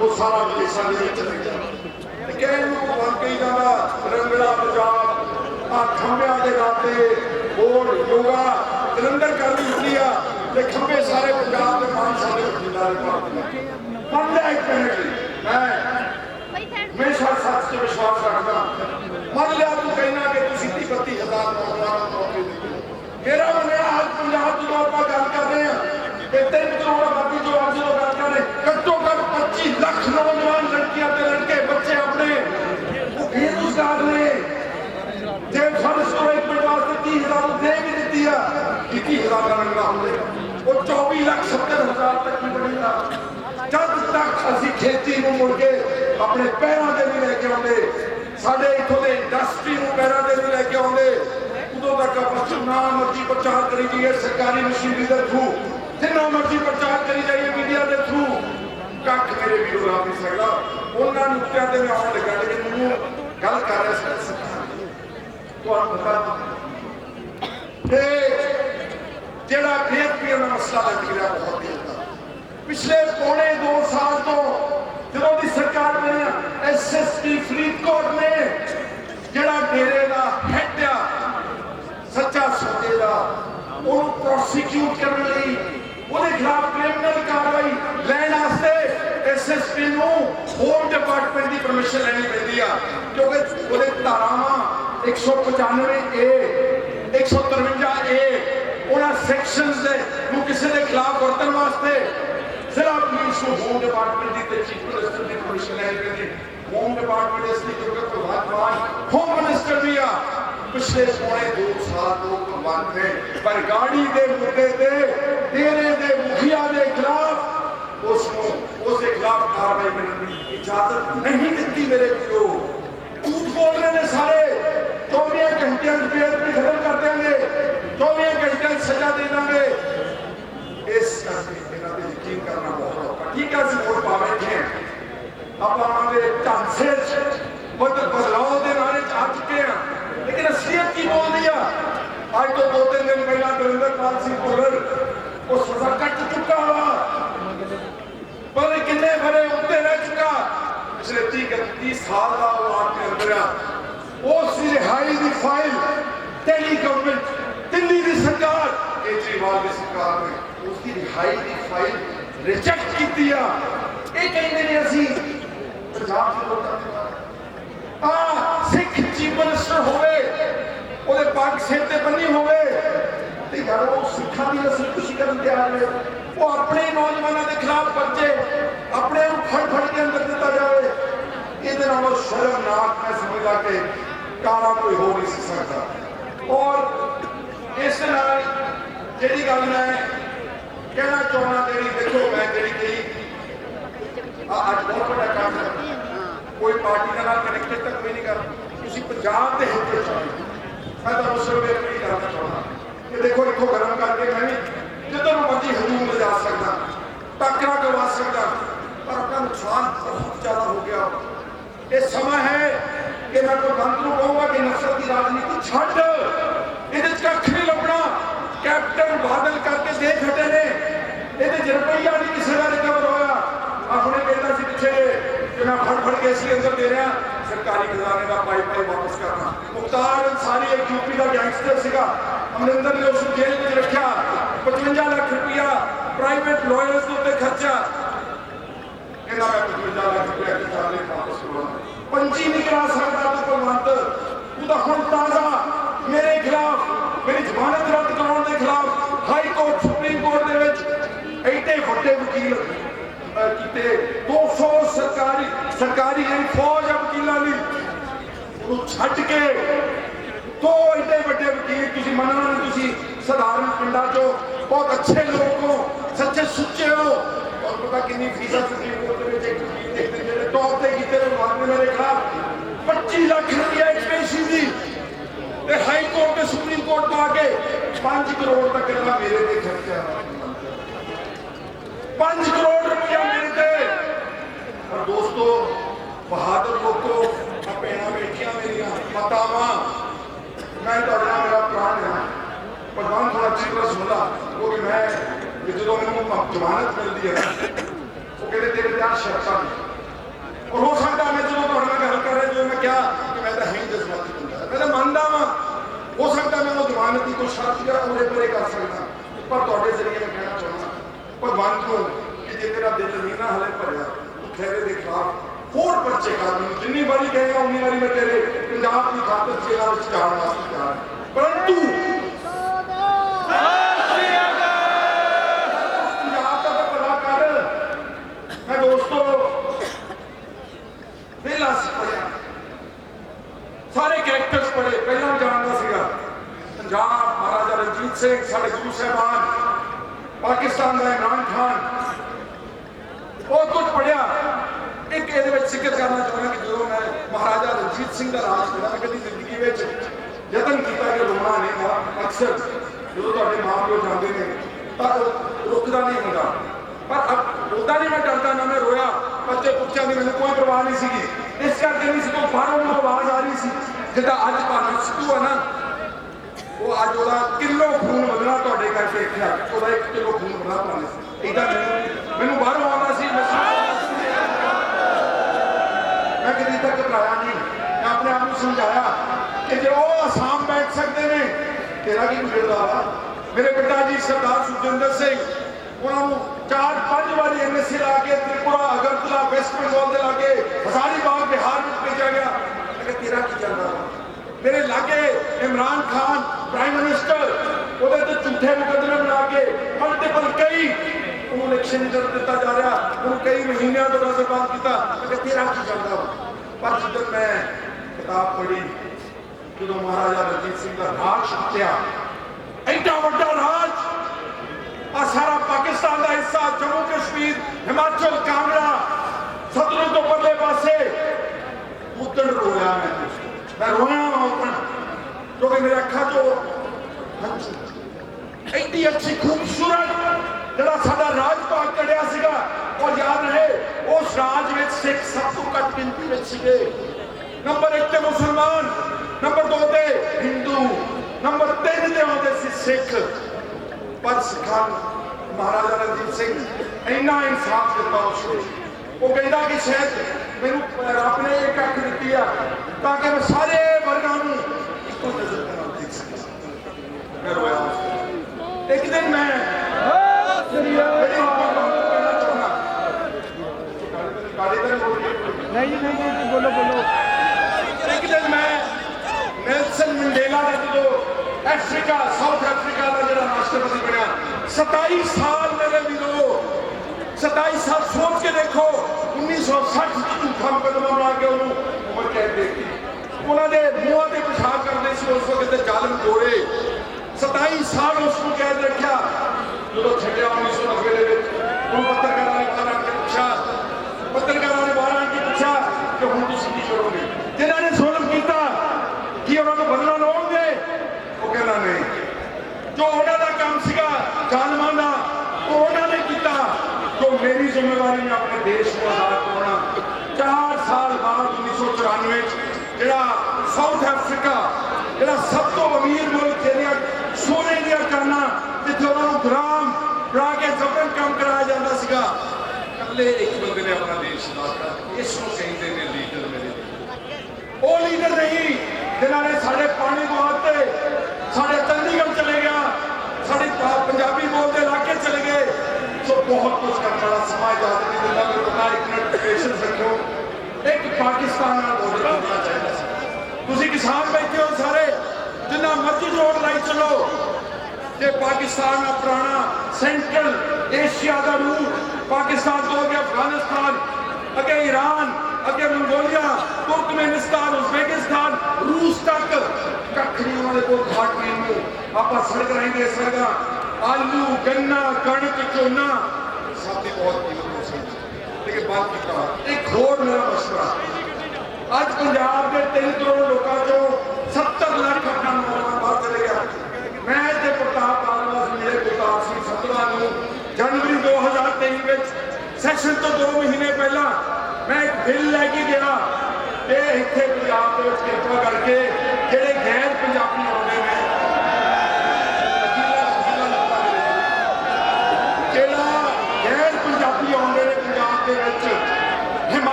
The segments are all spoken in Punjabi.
ਉਹ ਸਾਰਾ ਵਿਦੇਸ਼ਾਂ ਦੇ ਵਿੱਚ ਚਲੇ ਗਿਆ ਤੇ ਕਹਿਣ ਨੂੰ ਵਾਕਈ ਦਾ ਰੰਗਲਾ ਪੰਜਾਬ ਆ ਖੰਭਿਆਂ ਦੇ ਰਾਤੇ ਹੋਰ ਯੋਗਾ ਜਲੰਧਰ ਕਰ ਦਿੱਤੀ ਆ ਤੇ ਖੰਭੇ ਸਾਰੇ ਪੰਜਾਬ ਦੇ ਮਾਨ ਸਾਡੇ ਜ਼ਿੰਦਾਰੇ ਪਾਉਂਦੇ ਮੰਨਦਾ ਇੱਕ ਮਿੰਟ। ਮੈਂ ਹਮੇਸ਼ਾ ਸੱਚ ਤੇ ਵਿਸ਼ਵਾਸ ਰੱਖਦਾ। ਮੰਨ ਲਿਆ ਤੂੰ ਕਹਿਣਾ ਕਿ ਤੁਸੀਂ 30 32 ਹਜ਼ਾਰ ਨੌਜਵਾਨਾਂ ਨੂੰ ਨੌਕਰੀ ਦਿੱਤੀ ਮੇਰਾ ਮੰਨਿਆ ਅੱਜ ਪੰਜਾਬ ਦੀ ਜੋ ਆਪਾਂ ਗੱਲ ਕਰ ਰਹੇ ਹਾਂ ਕਿ 3 ਕਰੋੜ ਆਬਾਦੀ ਜੋ ਅੱਜ ਜੋ ਗੱਲ ਕਰ ਰਹੇ ਘੱਟੋ ਘੱਟ 25 ਲੱਖ ਨੌਜਵਾਨ ਲੜਕੀਆਂ ਤੇ ਲੜਕੇ ਬੱਚੇ ਆਪਣੇ ਬੇਰੁਜ਼ਗਾਰ ਨੇ ਜੇ ਸਾਡੇ ਸਟੋਰ ਇੱਕ ਮਿੰਟ ਵਾਸਤੇ 30000 ਨੂੰ ਦੇ ਵੀ ਦਿੱਤੀ ਆ 20000 ਦਾ ਰੰਗਾ ਹੁੰਦੇ ਉਹ 24 ਲੱਖ 70 ਹਜ਼ਾਰ ਤੱਕ ਹੀ ਬਣੇਗਾ ਜਦ ਤੱਕ ਅਸੀਂ ਖੇਤੀ ਨੂੰ ਮੁੜ ਕੇ ਆਪਣੇ ਪੈਰਾਂ ਤੇ ਵੀ ਲੈ ਕੇ ਆਉਂਦੇ, ਸਾਡੇ ਇੱਥੋਂ ਦੇ ਇੰਡਸਟਰੀ ਨੂੰ ਪੈਰਾਂ ਤੇ ਵੀ ਲੈ ਕੇ ਆਉਂਦੇ, ਉਦੋਂ ਤੱਕ ਆਪਾਂ ਜਿੰਨਾ ਮਰਜ਼ੀ ਪ੍ਰਚਾਰ ਕਰੀ ਜਾਈਏ ਸਰਕਾਰੀ ਮਸ਼ੀਨਰੀ ਦੇ ਥਰੂ ਜਿੰਨਾ ਮਰਜ਼ੀ ਪ੍ਰਚਾਰ ਕਰੀ ਜਾਈਏ ਮੀਡੀਆ ਦੇ ਥਰੂ ਕੱਖ ਮੇਰੇ ਵੀਰੋ ਰਾਮ ਨਹੀਂ ਸਕਦਾ ਉਹਨਾਂ ਨੁਕਤਿਆਂ ਤੇ ਮੈਂ ਆਉਣ ਲੱਗਾ ਲੇਕਿਨ ਮੈਨੂੰ ਗੱਲ ਕਰ ਰਿਹਾ ਸੀ ਤੁਹਾਨੂੰ ਪਤਾ ਤੇ ਜਿਹੜਾ ਬੇਅਦਬੀ ਦਾ ਮਸਲਾ ਲੱਗ ਰਿਹਾ ਬਹੁਤ ਦੇਰ ਦਾ ਪਿਛਲੇ ਪੌਣੇ 2 ਸਾਲ ਤੋਂ ਜਦੋਂ ਦੀ ਸਰਕਾਰ ਬਣੀ ਐਸਐਸਪੀ ਫਰੀਦਕੋਟ ਨੇ ਜਿਹੜਾ ਡੇਰੇ ਦਾ ਹੈਡ ਆ, ਸੱਚਾ ਸੱਚੇ ਦਾ, ਉਹਨੂੰ ਪ੍ਰੋਸੀਕਿਊਟ ਕਰਨ ਲਈ, ਉਹਦੇ ਖਿਲਾਫ ਕ੍ਰਿਮੀਨਲ ਕਾਰਵਾਈ ਐਸਐਸਪੀ ਨੂੰ ਹੋਮ ਡਿਪਾਰਟਮੈਂਟ ਦੀ ਪਰਮਿਸ਼ਨ ਲੈਣੀ ਪੈਂਦੀ ਆ। ਕਿਉਂਕਿ ਉਹਦੇ ਧਾਰਾਵਾਂ 195 ਏ 153 ਏ ਉਹਨਾਂ ਸੈਕਸ਼ਨਸ ਦੇ ਨੂੰ ਕਿਸੇ ਦੇ ਖਿਲਾਫ ਵਰਤਣ ਵਾਸਤੇ ਜ਼ਿਲ੍ਹਾ ਪੁਲਿਸ ਨੂੰ ਹੋਮ ਡਿਪਾਰਟਮੈਂਟ ਦੀ ਤੇ ਚੀਫ ਮਿਨਿਸਟਰ ਦੀ ਪਰਮਿਸ਼ਨ ਲੈਣੀ ਪੈਂਦੀ। ਹੋਮ ਡਿਪਾਰਟਮੈਂਟ ਇਸ ਦੀ ਕਿਉਂਕਿ ਪ੍ਰਧਾਨ ਮਾਨ ਹੋਮ ਮਿਨਿਸਟਰ ਵੀ ਆ। ਪਿਛਲੇ ਪੌਣੇ 2 ਸਾਲ ਤੋਂ ਬੰਦ ਨੇ ਪਰ ਗਾੜੀ ਦੇ ਮੁੱਦੇ ਤੇ, ਡੇਰੇ ਦੇ ਮੁਖੀਆ ਦੇ ਖਿਲਾਫ ਉਸ ਨੂੰ ਉਸ ਦੇ ਖਿਲਾਫ ਕਾਰਵਾਈ ਕਰਨ ਦੀ ਇਜਾਜ਼ਤ ਨਹੀਂ ਦਿੱਤੀ ਮੇਰੇ ਵੀਰੋ। ਝੂਠ ਬੋਲ ਰਹੇ ਨੇ ਸਾਰੇ। 24 ਘੰਟਿਆਂ ਚ ਬੇਅਦਬੀ ਖਤਮ ਕਰ ਦਿਆਂਗੇ। 24 ਘੰਟਿਆਂ ਸਜ਼ਾ ਦੇ ਦਾਂਗੇ ਇਸ ਕਰਕੇ ਇਹਨਾਂ ਤੇ ਯਕੀਨ ਕਰਨਾ ਬਹੁਤ ਔਖਾ। ਠੀਕ ਹੈ ਅਸੀਂ ਵੋਟ ਪਾ ਬੈਠੇ ਆਪਾਂ ਉਹਨਾਂ ਦੇ ਢਾਂਚੇ ਚ ਬਦ ਬਦਲਾਅ ਦੇ ਨਾਰੇ ਚ ਆ ਚੁੱਕੇ ਹਾਂ। ਲੇਕਿਨ ਅਸਲੀਅਤ ਕੀ ਬੋਲਦੀ ਆ ਅੱਜ ਤੋਂ ਦੋ ਤਿੰਨ ਦਿਨ ਪਹਿਲਾਂ ਦਵਿੰਦਰ ਪਾਲ ਸਿੰਘ ਭੁੱਲਰ ਉਹ ਸਜ਼ਾ ਕੱਟ ਚੁੱਕਾ ਵਾ। ਪਰ ਕਿੰਨੇ ਭਰੇ ਉੱਤੇ ਰਹਿ ਚੁੱਕਾ। ਪਿਛਲੇ 30 30 ਸਾਲ ਦਾ ਉਹ ਆਪ ਦੇ ਅੰਦਰ ਆ। ਉਸ ਦੀ ਰਿਹਾਈ ਦੀ ਫਾਈਲ, ਦਿੱਲੀ ਗਵਰਨਮੈਂਟ ਦਿੱਲੀ ਦੀ ਸਰਕਾਰ, ਕੇਜਰੀਵਾਲ ਦੀ ਸਰਕਾਰ ਨੇ ਉਸ ਦੀ ਰਿਹਾਈ ਦੀ ਫਾਈਲ ਰਿਜੈਕਟ ਕੀਤੀ ਆ। ਇਹ ਕਹਿੰਦੇ ਨੇ ਅਸੀਂ, ਪੰਜਾਬ ਦੇ ਉਹਦੇ ਪੱਗ ਸਿਰ ਤੇ ਬੰਨੀ ਹੋਵੇ, ਤੇ ਯਾਰ ਉਹ ਸਿੱਖਾਂ ਦੀ ਅਸੀਂ ਖੁਸ਼ੀ ਕਰਨ ਤਿਆਰ ਨੇ, ਉਹ ਆਪਣੇ ਨੌਜਵਾਨਾਂ ਦੇ ਖਿਲਾਫ ਬੱਚੇ ਆਪਣੇ ਨੂੰ ਫੜ ਫੜ ਕੇ ਅੰਦਰ ਦਿੱਤਾ ਜਾਵੇ। ਇਹਦੇ ਨਾਲੋਂ ਸ਼ਰਮਨਾਕ ਮੈਂ ਸਮਝਦਾ ਕਿ ਕਾਲਾ ਕੋਈ ਹੋ ਨਹੀਂ ਸੀ ਸਕਦਾ। ਔਰ ਇਸ ਨਾਲ ਜਿਹੜੀ ਗੱਲ ਮੈਂ ਕਹਿਣਾ ਚਾਹੁੰਦਾ, ਜਿਹੜੀ ਦੇਖੋ, ਮੈਂ ਜਿਹੜੀ ਕਹੀ ਆ ਅੱਜ ਬਹੁਤ ਵੱਡਾ ਕੰਮ ਹੈ। ਕੋਈ ਪਾਰਟੀ ਦੇ ਨਾਲ ਕਨੈਕਟਡ ਤੱਕ ਵੀ ਨਹੀਂ ਕਰ ਤੁਸੀਂ ਪੰਜਾਬ ਦੇ ਹਿੱਤ ਵਿੱਚ ਮੈਂ ਤਾਂ ਉਸ ਵੇਲੇ ਵੀ ਕਰਨਾ ਚਾਹੁੰਦਾ। ਕਿ ਦੇਖੋ, ਇੱਥੋਂ ਗਰਮ ਕਰਕੇ ਮੈਂ ਵੀ ਜਿੱਧਰ ਨੂੰ ਮਰਜ਼ੀ ਹਜੂਮ ਲਿਜਾ ਸਕਦਾ, ਟੱਕਰਾ ਕਰਵਾ ਸਕਦਾ। ਪਰ ਆਪਣਾ ਨੁਕਸਾਨ ਬਹੁਤ ਜ਼ਿਆਦਾ ਹੋ ਗਿਆ। ਇਹ ਸਮਾਂ ਹੈ ਕਿ ਮੈਂ ਕੋਈ ਨੂੰ ਕਹੂੰਗਾ ਕਿ ਨਸਲ ਦੀ ਰਾਜਨੀਤੀ ਛੱਡ। ਇਹਦੇ ਚ ਕੱਖ ਨਹੀਂ ਲੱਭਣਾ। ਕੈਪਟਨ ਬਾਦਲ ਕਰਕੇ ਦੇਖ ਹਟੇ ਨੇ। ਇਹਦੇ ਚ ਰੁਪਈਆ ਨਹੀਂ ਕਿਸੇ ਦਾ ਰਿਕਵਰ ਹੋਇਆ। ਆਪਣੇ ਕਹਿੰਦਾ ਸੀ ਪਿੱਛੇ ਕਿ ਮੈਂ ਫੜ ਫੜ ਕੇ ਅਸੀਂ ਅੰਦਰ ਦੇ ਰਿਹਾ। ਸਰਕਾਰੀ ਖਜ਼ਾਨੇ ਦਾ ਪਾਈ ਪਾਈ ਵਾਪਸ ਕਰਨਾ। ਮੁਖਤਾਰ ਅਨਸਾਰੀ ਇੱਕ ਯੂਪੀ ਦਾ ਗੈਂਗਸਟਰ ਸੀਗਾ। ਅਮਰਿੰਦਰ ਨੇ ਉਸ ਜੇਲ੍ਹ ਵਿੱਚ ਰੱਖਿਆ। 55 ਲੱਖ ਰੁਪਇਆ ਪ੍ਰਾਈਵੇਟ ਲਾਇਰਸ ਦੇ ਉੱਤੇ ਖਰਚਾ ਕਹਿੰਦਾ ਮੈਂ 55 ਲੱਖ ਰੁਪਇਆ ਖਜ਼ਾਨੇ ਵਾਪਸ ਕਰਵਾਉਣਾ। ਪੰਜੀ ਨਹੀਂ ਕਰਾ ਸਕਦਾ ਤੂੰ ਕੁਲਵੰਤ ਤੂੰ ਤਾਂ ਹੁਣ ਤਾਜ਼ਾ। ਮੇਰੇ ਖਿਲਾਫ ਮੇਰੀ ਜ਼ਮਾਨਤ ਰੱਦ ਕਰਾਉਣ ਦੇ ਖਿਲਾਫ ਹਾਈ ਕੋਰਟ ਸੁਪਰੀਮ ਕੋਰਟ ਦੇ ਵਿੱਚ ਐਡੇ ਵੱਡੇ ਵਕੀਲ ਅਹ, ਕੀਤੇ 200 ਸਰਕਾਰੀ ਸਰਕਾਰੀ ਜਿਹੜੀ ਫੌਜ ਆ ਵਕੀਲਾਂ ਦੀ। ਉਹਨੂੰ ਛੱਡ ਕੇ ਦੋ ਐਡੇ ਵੱਡੇ ਵਕੀਲ ਤੁਸੀਂ ਮੰਨਣਾ ਨਹੀਂ ਤੁਸੀਂ ਸਧਾਰਨ ਪਿੰਡਾਂ ਚੋਂ ਬਹੁਤ ਅੱਛੇ ਲੋਕ ਕਰੋੜ ਪਾ ਕੇ 5 ਕਰੋੜ ਤੱਕ ਜਿਹੜਾ ਮੇਰੇ ਤੇ ਖਰਚਾ 5 ਕਰੋੜ ਰੁਪਇਆ ਮੇਰੇ ਤੇ। ਪਰ ਦੋਸਤੋ, ਬਹਾਦਰ ਲੋਕੋ ਭੈਣਾਂ ਬੈਠੀਆਂ ਮੇਰੀਆਂ, ਮਾਤਾਵਾਂ, ਮੈਂ ਤੁਹਾਡੇ ਨਾਲ ਮੇਰਾ ਪ੍ਰਾਣ ਹੈ ਭਗਵਾਨ ਥੋੜਾ ਅੱਛੀ ਤਰ੍ਹਾਂ ਸੁਣ ਲਾ ਕਿਉਂਕਿ ਮੈਂ ਜਦੋਂ ਮੈਨੂੰ ਜ਼ਮਾਨਤ ਮਿਲਦੀ ਹੈ ਉਹ ਕਹਿੰਦੇ ਤੇਰੇ ਤੇ ਆ ਸ਼ਰਤਾਂ ਔਰ ਹੋ ਸਕਦਾ ਮੈਂ ਜਦੋਂ ਤੁਹਾਡੇ ਨਾਲ ਗੱਲ ਕਰ ਰਿਹਾ ਜਿਵੇਂ ਮੈਂ ਕਿਹਾ ਕਿ ਮੈਂ ਤਾਂ ਹੈ ਜਜ਼ਬਾਤੀ ਬੰਦਾ ਮੈਂ ਤਾਂ ਮੰਨਦਾ ਵਾਂ ਹੋ ਸਕਦਾ ਮੈਂ ਉਹ ਜ਼ਮਾਨਤ ਦੀ ਕੋਈ ਸ਼ਰਤ ਜਾਂ ਉਹਦੇ ਪਰੇ ਕਰ ਸਕਦਾ। ਪਰ ਤੁਹਾਡੇ ਜ਼ਰੀਏ ਮੈਂ ਕਹਿਣਾ ਚਾਹੁੰਦਾ, ਭਗਵਾਨ ਨੂੰ ਕਿ ਜੇ ਤੇਰਾ ਦਿਲ ਨਹੀਂ ਨਾ ਹਲੇ ਭਰਿਆ, ਤੂੰ ਖੈਰੇ ਦੇ ਖਿਲਾਫ ਹੋਰ ਪਰਚੇ ਕਰ ਮੈਨੂੰ। ਜਿੰਨੀ ਵਾਰੀ ਕਹੇਗਾ ਉਨੀ ਵਾਰੀ ਮੈਂ ਤੇਰੇ ਪੰਜਾਬ ਦੀ ਖਾਤਰ ਜੇਲ੍ਹਾਂ ਵਿੱਚ ਜਾਣ ਵਾਸਤੇ ਤਿਆਰ ਪਰੰਤੂ ਪੰਜਾਬ ਦਾ ਤਾਂ ਭਲਾ ਕਰ ਮੈਂ ਦੋਸਤੋ ਪਹਿਲਾ ਸੀ ਪੜਿਆ ਸਾਰੇ ਕੈਰੈਕਟਰਸ ਪੜੇ ਪਹਿਲਾਂ ਜਾਣਦਾ ਸੀਗਾ ਜਾਂ ਮਹਾਰਾਜਾ ਰਣਜੀਤ ਸਿੰਘ, ਸਾਡੇ ਗੁਰੂ ਸਾਹਿਬਾਨ, ਪਾਕਿਸਤਾਨ ਦਾ ਇਮਰਾਨ ਖਾਨ। ਬਹੁਤ ਕੁਝ ਪੜਿਆ ਇੱਕ ਇਹਦੇ ਵਿੱਚ ਜ਼ਿਕਰ ਕਰਨਾ ਚਾਹੁੰਦਾ ਕਿ ਜਦੋਂ ਮੈਂ ਮਹਾਰਾਜਾ ਰਣਜੀਤ ਸਿੰਘ ਦਾ ਰਾਜ ਪੜਿਆ ਕਦੀ ਜ਼ਿੰਦਗੀ ਵਿੱਚ ਯਤਨ ਕੀਤਾ ਕਿ ਰੋਣਾ ਨਹੀਂ ਗਾ ਅਕਸਰ ਜਦੋਂ ਤੁਹਾਡੇ ਮਾਂ ਪਿਓ ਜਾਂਦੇ ਨੇ, ਤਾਂ ਉਹ ਰੁਕਦਾ ਨਹੀਂ ਹੁੰਦਾ। ਪਰ ਉਦਾਂ ਨਹੀਂ, ਮੈਂ ਡਰਦਾ ਨਾ, ਮੈਂ ਰੋਇਆ ਬੱਚੇ ਪੁੱਛਿਆ ਦੀ ਮੈਨੂੰ ਕੋਈ ਪਰਵਾਹ ਨਹੀਂ ਸੀਗੀ। ਇਸ ਕਰਕੇ ਨਹੀਂ ਸੀ ਤੋਂ ਬਾਹਰੋਂ ਆਵਾਜ਼ ਆ ਰਹੀ ਸੀ, ਜਿੱਦਾਂ ਅੱਜ ਭਾਵੇਂ ਸਿੱਧੂ ਆ ਨਾ ਉਹ ਅੱਜ ਉਹਦਾ ਕਿਲੋ ਖੂਨ ਵਧਣਾ ਤੁਹਾਡੇ ਕਰਕੇ ਇੱਥੇ ਆ ਉਹਦਾ 1 ਕਿਲੋ ਖੂਨ ਵਧਣਾ ਤੁਹਾਨੂੰ। ਇਦਾਂ ਮੈਨੂੰ ਬਾਹਰੋਂ ਆਉਂਦਾ ਸੀ, ਮੈਂ ਮੈਂ ਕਦੀ ਤੱਕ ਘਬਰਾਇਆ ਨਹੀਂ। ਮੈਂ ਆਪਣੇ ਆਪ ਨੂੰ ਸਮਝਾਇਆ ਕਿ ਜੇ ਉਹ ਆਸਾਮ ਬੈਠ ਸਕਦੇ ਨੇ, ਤੇਰਾ ਕੀ ਵਿਗੜਦਾ ਵਾ? ਮੇਰੇ ਪਿਤਾ ਜੀ ਸਰਦਾਰ ਸੁਖਜਿੰਦਰ ਸਿੰਘ, ਉਹਨਾਂ ਨੂੰ ਚਾਰ ਪੰਜ ਵਾਰੀ ਐਨਐਸਸੀ ਲਾ ਕੇ ਤ੍ਰਿਪੁਰਾ, ਅਗਰਤਲਾ, ਵੈਸਟ ਬੰਗਾਲ ਦੇ ਲਾਗੇ ਹਜ਼ਾਰੀ ਬਾਗ ਬਿਹਾਰ ਵਿੱਚ ਭੇਜਿਆ ਗਿਆ। ਮੈਂ ਕਿਹਾ, ਤੇਰਾ ਕੀ ਚੱਲਦਾ ਵਾ? ਮੇਰੇ ਲਾਗੇ ਇਮਰਾਨ ਖਾਨ ਪ੍ਰਾਈਮ ਮਿਨਿਸਟਰ ਉਹਦੇ ਤੇ ਝੂਠੇ ਮੁਕੱਦਮੇ ਬਣਾ ਕੇ ਮਲਟੀਪਲ ਕਈ ਉਹਨੂੰ ਇਲੈਕਸ਼ਨ ਨਹੀਂ ਦਿੱਤਾ ਜਾ ਰਿਹਾ, ਉਹਨੂੰ ਕਈ ਮਹੀਨਿਆਂ ਤੋਂ ਨਜ਼ਰਬਾਨ ਕੀਤਾ ਮੈਂ ਤੇਰਾ ਕੀ ਚੱਲਦਾ ਪਰ ਜਦੋਂ ਮੈਂ ਕਿਤਾਬ ਪੜ੍ਹੀ, ਜਦੋਂ ਮਹਾਰਾਜਾ ਰਣਜੀਤ ਸਿੰਘ ਦਾ ਰਾਜ ਛੁੱਟਿਆ ਐਡਾ ਵੱਡਾ ਰਾਜ ਆ ਸਾਰਾ ਪਾਕਿਸਤਾਨ ਦਾ ਹਿੱਸਾ, ਜੰਮੂ ਕਸ਼ਮੀਰ, ਹਿਮਾਚਲ, ਕਾਂਗੜਾ, ਸਤਲੁਜ ਤੋਂ ਪਰਲੇ ਪਾਸੇ ਉਦਣ ਰੋਇਆ ਮੈਂ ਮੈਂ ਰੋਇਆ ਮੈਂ ਕਿਉਂਕਿ ਮੇਰੇ ਅੱਖਾਂ ਤੋਂ ਹੰਝੂ ਐਡੀ ਅੱਛੀ, ਖੂਬਸੂਰਤ ਜਿਹੜਾ ਸਾਡਾ ਰਾਜ ਭਾਗ ਕੜਿਆ ਸੀਗਾ ਔਰ ਯਾਦ ਰਹੇ, ਉਸ ਰਾਜ ਵਿੱਚ ਸਿੱਖ ਸਭ ਤੋਂ ਘੱਟ ਗਿਣਤੀ ਵਿੱਚ ਸੀਗੇ। ਨੰਬਰ 1 ਤੇ ਮੁਸਲਮਾਨ, ਨੰਬਰ 2 ਤੇ ਹਿੰਦੂ, ਨੰਬਰ 3 ਤੇ ਆਉਂਦੇ ਸੀ ਸਿੱਖ। ਪਰ ਸਿੱਖਾਂ ਮਹਾਰਾਜਾ ਰਣਜੀਤ ਸਿੰਘ ਇੰਨਾ ਇਨਸਾਫ ਦਿੱਤਾ ਉਸ ਨੂੰ ਉਹ ਕਹਿੰਦਾ ਕਿ ਸ਼ਾਇਦ ਮੈਨੂੰ ਰੱਬ ਨੇ ਇੱਕ ਅੱਖ ਦਿੱਤੀ ਆ, ਤਾਂ ਕਿ ਮੈਂ ਸਾਰੇ ਵਰਗਾਂ ਨੂੰ ਇੱਕੋ ਨਜ਼ਰ ਨਾਲ ਦੇਖ ਸਕਾਂ ਮੈਂ ਰੋਇਆ ਉਸ ਦਿਨ। ਇੱਕ ਦਿਨ ਮੈਂ ਮੇਰੀ ਉੱਪਰ ਗੱਲ ਕਹਿਣਾ ਚਾਹੁੰਦਾ ਗਾੜੀ ਤਾਂ ਨਹੀਂ ਬੋਲ ਰਹੀ। ਨਹੀਂ ਜੀ ਨਹੀਂ ਜੀ ਨਹੀਂ, ਬੋਲੋ ਬੋਲੋ ਇੱਕ ਦਿਨ ਮੈਂ ਨੈਲਸਨ ਮੰਡੇਲਾ ਦਾ ਜਦੋਂ ਅਫਰੀਕਾ ਸਾਊਥ ਅਫਰੀਕਾ ਦਾ ਜਿਹੜਾ ਰਾਸ਼ਟਰਪਤੀ ਬਣਿਆ 27 ਸਾਲ ਮੇਰੇ ਵੀਰੋ 27 ਸਾਲ ਸੋਚ ਕੇ ਦੇਖੋ 1960 ਚ ਝੂਠਾ ਮੁਕੱਦਮਾ ਬਣਾ ਕੇ ਉਹਨੂੰ ਉਮਰ ਕੈਦ ਦੇ ਦਿੱਤੀ ਉਹਨਾਂ ਦੇ ਮੂੰਹਾਂ ਤੇ ਪਿਸ਼ਾਬ ਕਰਦੇ ਸੀ, ਉਸ ਵਕਤ ਦੇ ਜ਼ਾਲਮ ਗੋਰੇ 27 ਸਾਲ ਉਸ ਨੂੰ ਕੈਦ ਰੱਖਿਆ। ਜਦੋਂ ਛੱਡਿਆ 1990 ਦੇ ਵਿੱਚ ਉਹ ਪੱਤਰਕਾਰਾਂ ਨੇ ਬਾਹਰ ਆ ਕੇ ਪੁੱਛਿਆ। ਪੱਤਰਕਾਰਾਂ ਨੇ ਬਾਹਰ ਆ ਕੇ ਪੁੱਛਿਆ ਕਿ ਹੁਣ ਤੁਸੀਂ ਕੀ ਕਰੋਗੇ? ਜਿਨ੍ਹਾਂ ਨੇ ਜ਼ੁਲਮ ਕੀਤਾ, ਕੀ ਉਹਨਾਂ ਨੂੰ ਬਦਲਾ ਲਓਗੇ ਉਹ ਕਹਿੰਦਾ ਨਹੀਂ। ਜੋ ਉਹਨਾਂ ਦਾ ਕੰਮ ਸੀਗਾ ਜ਼ਾਲਮਾਂ ਦਾ, ਉਹ ਉਹਨਾਂ ਨੇ ਕੀਤਾ। ਜੋ ਮੇਰੀ ਜ਼ਿੰਮੇਵਾਰੀ ਹੈ ਆਪਣੇ ਦੇਸ਼ ਨੂੰ ਆਜ਼ਾਦ ਕਰਾਉਣਾ। 4 ਸਾਲ ਬਾਅਦ 1994 ਚ ਜਿਹੜਾ ਸਾਊਥ ਅਫਰੀਕਾ ਜਿਹੜਾ ਸਭ ਤੋਂ ਅਮੀਰ ਮੁਲਕ ਜਿਹੜੀਆਂ ਸੋਨੇ ਦੀਆਂ ਕਾਨਾਂ ਜਿੱਥੇ ਉਹਨਾਂ ਨੂੰ ਗੁਲਾਮ ਬਣਾ ਕੇ ਜ਼ਬਰਨ ਕੰਮ ਕਰਾਇਆ ਜਾਂਦਾ ਸੀਗਾ। ਇਕੱਲੇ ਇੱਕ ਬੰਦੇ ਨੇ ਆਪਣਾ ਦੇਸ਼ ਆਜ਼ਾਦ ਇਸ ਨੂੰ ਕਹਿੰਦੇ ਨੇ ਲੀਡਰ ਮੇਰੇ। ਉਹ ਲੀਡਰ ਨਹੀਂ, ਜਿਨ੍ਹਾਂ ਨੇ ਸਾਡੇ ਪਾਣੀ ਤੇ, ਸਾਡੇ ਚੰਡੀਗੜ੍ਹ ਚਲੇ ਗਿਆ, ਸਾਡੇ ਪੰਜਾਬੀ ਬੋਲਦੇ ਇਲਾਕੇ ਚਲੇ ਗਏ। ਸੋ ਬਹੁਤ ਕੁਝ ਕਰਨ ਵਾਲਾ ਸਮਾਜ ਯਾਦ ਦਿੰਦਾ ਮੇਰੇ ਕੋਲ ਇੱਕ ਮਿੰਟ ਪੇਸ਼ੈਂਸ ਰੱਖੋ। ਇੱਕ ਪਾਕਿਸਤਾਨ ਨਾਲ ਬੋਰਡਰ ਚਾਹੀਦਾ। ਤੁਸੀਂ ਕਿਸਾਨ ਬੈਠੇ ਹੋ ਸਾਰੇ, ਜਿੰਨਾ ਮਰਜ਼ੀ ਜੋੜ ਲਾਈ ਚਲੋ। ਜੇ ਪਾਕਿਸਤਾਨ ਦਾ ਪੁਰਾਣਾ ਸੈਂਟਰਲ ਏਸ਼ੀਆ ਦਾ ਰੂਪ ਪਾਕਿਸਤਾਨ ਤੋਂ ਅੱਗੇ ਅਫਗਾਨਿਸਤਾਨ, ਅੱਗੇ ਈਰਾਨ ਅੱਗੇ ਮੰਗੋਲੀਆ, ਤੁਰਕਮੇਨਿਸਤਾਨ, ਉਜ਼ਬੇਕਿਸਤਾਨ, ਰੂਸ ਤੱਕ ਕੱਖ ਨਹੀਂ ਉਹਨਾਂ ਦੇ ਕੋਲ ਖਾਟ ਪੀਣ ਆਪਾਂ ਸੜਕ ਰਹਿੰਦੇ ਸੜਕਾਂ, ਆਲੂ, ਗੰਨਾ, ਕਣਕ, ਝੋਨਾ। ਸਭ ਦੀ ਬਹੁਤ ਕੀਮਤ ਹੋ। ਸਕਦੀ ਲੇਕਿਨ ਬਾਤ ਕੀਤਾ ਇੱਕ ਹੋਰ ਮੇਰਾ ਮਸ਼ਵਰਾ। ਅੱਜ ਪੰਜਾਬ ਦੇ 3 ਕਰੋੜ ਲੋਕਾਂ ਚੋਂ 70 ਲੱਖ ਆਪਣਾ ਨੌਜਵਾਨ ਬਾਹਰ ਚਲੇ ਗਿਆ। ਮੈਂ ਤੇ ਪ੍ਰਤਾਪ ਬਾਲਵਾਸ ਮੇਰੇ ਪ੍ਰਤਾਪ ਸਿੰਘ ਸਤਵਾ ਨੂੰ ਜਨਵਰੀ 2023 ਵਿੱਚ ਸੈਸ਼ਨ ਤੋਂ 2 ਮਹੀਨੇ ਪਹਿਲਾਂ ਮੈਂ ਇੱਕ ਬਿੱਲ ਲੈ ਕੇ ਗਿਆ ਤੇ ਇੱਥੇ ਪੰਜਾਬ ਦੇ ਵਿੱਚ ਕਿਰਪਾ ਕਰਕੇ ਜਿਹੜੇ ਗੈਰ ਪੰਜਾਬੀ ਆਉਂਦੇ ਨੇ ਵਕੀਲਾਂ- ਵਕੀਲਾਂ ਲੋਕਾਂ ਦੇ ਵਿੱਚ, ਜਿਹੜਾ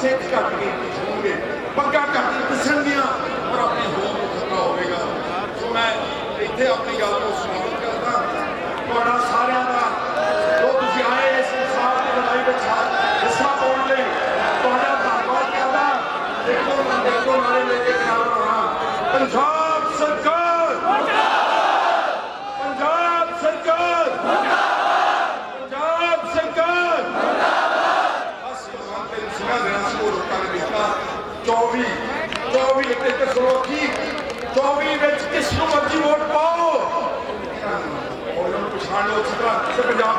ਸਿੱਖ ਘੱਟ ਕੇ ਹੋਣਗੇ ਪੱਕਾ ਘੱਟ ਦਿਸਣਗੀਆਂ, ਪਰ ਆਪਣੀ ਹੋਂਦ ਨੂੰ ਖਤਰਾ ਹੋਵੇਗਾ। ਸੋ ਮੈਂ ਇੱਥੇ ਆਪਣੀ ਗੱਲ ਨੂੰ ਸਮਾਪਤ ਕਰਦਾ ਤੁਹਾਡਾ ਸਾਰਿਆਂ ਦਾ। ਜੋ ਤੁਸੀਂ ਆਏ ਇਸ ਸੰਸਾਰ ਦੀ ਲੜਾਈ ਵਿੱਚ ਹਿੱਸਾ ਪਾਉਣ ਲਈ। ਤੁਹਾਡਾ ਧੰਨਵਾਦ ਕਰਦਾ ਦੇਖੋ ਮੈਂ ਦੇਖੋ, ਨਾਲੇ ਲੈ ਕੇ ਖੜਾ ਰਹਾ। ਪੰਜਾਬ ਸਰਕਾਰ ਪੰਜਾਬ ਸਰਕਾਰ ਪੰਜਾਬ ਸਰਕਾਰ ਬਸ ਭਗਵਾਨ ਦੇ ਸਿੰਘਾਂ ਦੇ ਨਾਲ ਸੋ ਲੋਕਾਂ ਨੇ ਦਿੱਤਾ 24 24 ਇੱਕ ਇੱਕ ਸਰੋਖੀ 24 ਵਿੱਚ ਕਿਸ ਨੂੰ ਮਰਜ਼ੀ ਵੋਟ ਪਾਓ? ਉਹਨਾਂ ਨੂੰ ਪਛਾਣ ਲਓ ਅੱਛੀ ਪੰਜਾਬ